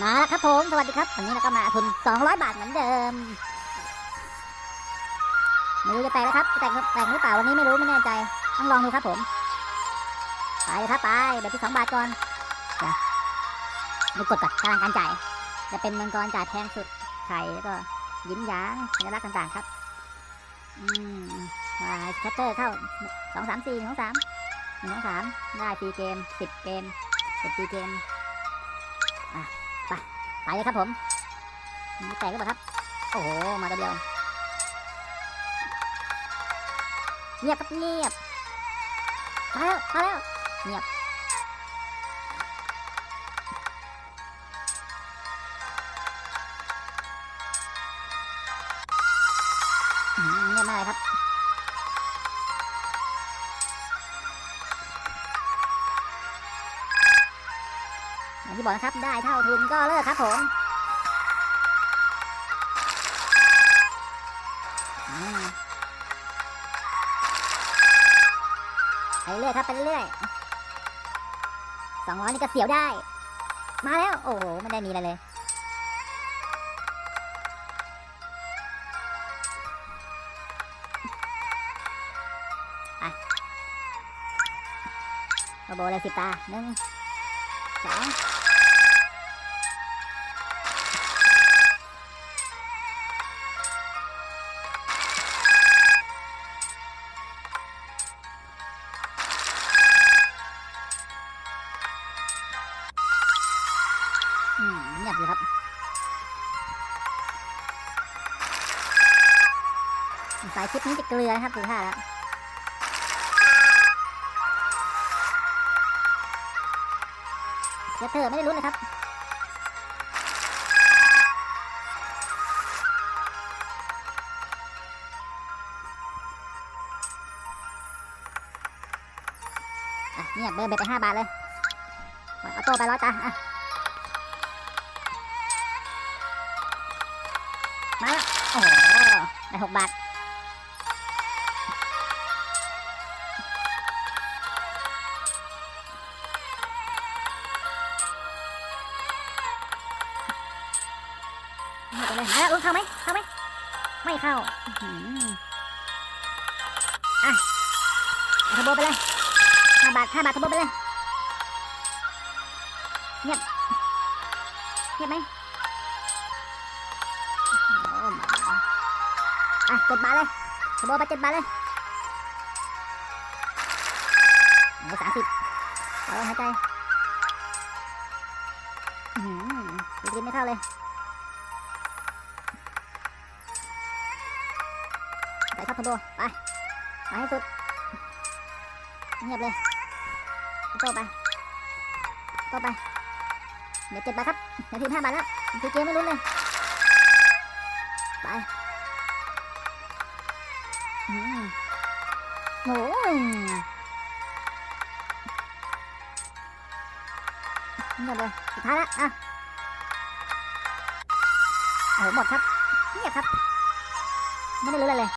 มาแล้วครับผมสวัสดีครับวันนี้เราก็มาทุน200 บาทเหมือนเดิมไม่รู้จะแตกแล้วครับแตกแตกหรือเปล่าวันนี้ไม่รู้ไม่แน่ใจต้องลองดูครับผมไปครับไปแบบที่2บาทก่อนเดี๋ยวดูกดก่อนกำลังการจ่ายจะเป็นมังกรจ่ายแพงสุดไข่แล้วก็ยิ้มหยางสัญลักษณ์ต่างๆครับอืมมาชัตเตอร์เข้าสองสามสี่หนึ่งสองสามหนึ่งสองสามได้สี่เกมสิบเกมสิบสี่เกม ไปเลยครับผมแตกก็ปล่าครับ โอ้โห มาตัวเดียวเงียบครับเงียบมาแล้วมาแล้วเงียบเงียบมากเลยครับ อย่างที่บอกนะครับได้เท่าทุนก็เลิกครับผมไปเรื่อยครับไปเรื่อยสองร้อยนี่ก็เสียวได้ มาแล้ว โอ้โหไม่ได้มีอะไรเลยไปโอ้โหเลยสิบตาหนึ่งสอง งียบอยู่ครับสายคลิปนี้จะเกลือนะครับดูท่าแล้วเดี๋ยวเธอไม่ได้ลุ้นเลยครับอะเงียบเดินไปไปห้าบาทเลย เอาโต้ไปร้อยตาอะ มาล้วโอ้โหได้หกบาทเอาไปเลยมาแล้วอุ๊ยเข้าไหมเข้าไหมไม่เข้าอะทอร์โบไปเลยห้าบาทห้าบาททอร์โบไปเลยเงียบเงียบไหม อะเจ็ดบาทเลยสโบไปเจ็ดบาทเลยโอ้สามสิบเอาหายใจอือหือกินไม่เข้าเลยไปครับสโบไปไปให้สุดเงียบเลยโตไปโตไปเดี๋ยวเจ็ดบาทครับเดี๋ยวถึงห้าบาทแล้วทีเกมไม่รู้นเลยไป โอ้ยนี่เลยสุดท้ายละอะโอ้โหหมดครับเงียบครับ ไม่ได้รู้อะไรเลย